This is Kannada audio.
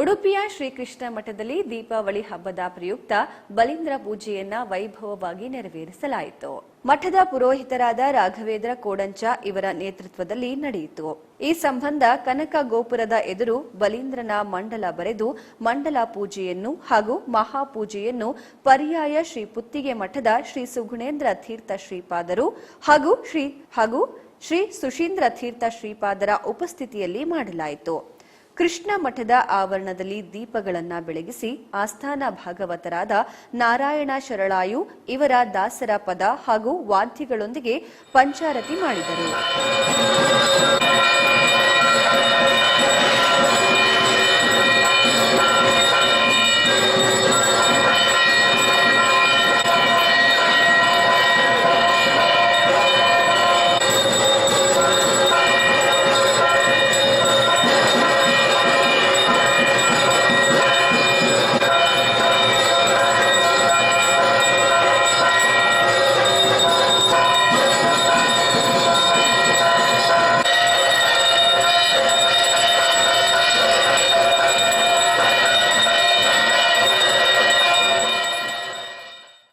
ಉಡುಪಿಯ ಶ್ರೀಕೃಷ್ಣ ಮಠದಲ್ಲಿ ದೀಪಾವಳಿ ಹಬ್ಬದ ಪ್ರಯುಕ್ತ ಬಲಿಂದ್ರ ಪೂಜೆಯನ್ನ ವೈಭವವಾಗಿ ನೆರವೇರಿಸಲಾಯಿತು. ಮಠದ ಪುರೋಹಿತರಾದ ರಾಘವೇಂದ್ರ ಕೋಡಂಚ ಇವರ ನೇತೃತ್ವದಲ್ಲಿ ನಡೆಯಿತು. ಈ ಸಂಬಂಧ ಕನಕ ಗೋಪುರದ ಎದುರು ಬಲೀಂದ್ರನ ಮಂಡಲ ಬರೆದು ಮಂಡಲ ಪೂಜೆಯನ್ನು ಹಾಗೂ ಮಹಾಪೂಜೆಯನ್ನು ಪರ್ಯಾಯ ಶ್ರೀ ಪುತ್ತಿಗೆ ಮಠದ ಶ್ರೀ ಸುಗುಣೇಂದ್ರ ತೀರ್ಥ ಶ್ರೀಪಾದರು ಹಾಗೂ ಶ್ರೀ ಹಾಗೂ ಶ್ರೀ ಸುಶೀಂದ್ರ ತೀರ್ಥ ಶ್ರೀಪಾದರ ಉಪಸ್ಥಿತಿಯಲ್ಲಿ ಮಾಡಲಾಯಿತು. ಕೃಷ್ಣ ಮಠದ ಆವರಣದಲ್ಲಿ ದೀಪಗಳನ್ನು ಬೆಳಗಿಸಿ ಆಸ್ಥಾನ ಭಾಗವತರಾದ ನಾರಾಯಣ ಶರಳಾಯು ಇವರ ದಾಸರ ಪದ ಹಾಗೂ ವಾದ್ಯಗಳೊಂದಿಗೆ ಪಂಚಾರತಿ ಮಾಡಿದರು.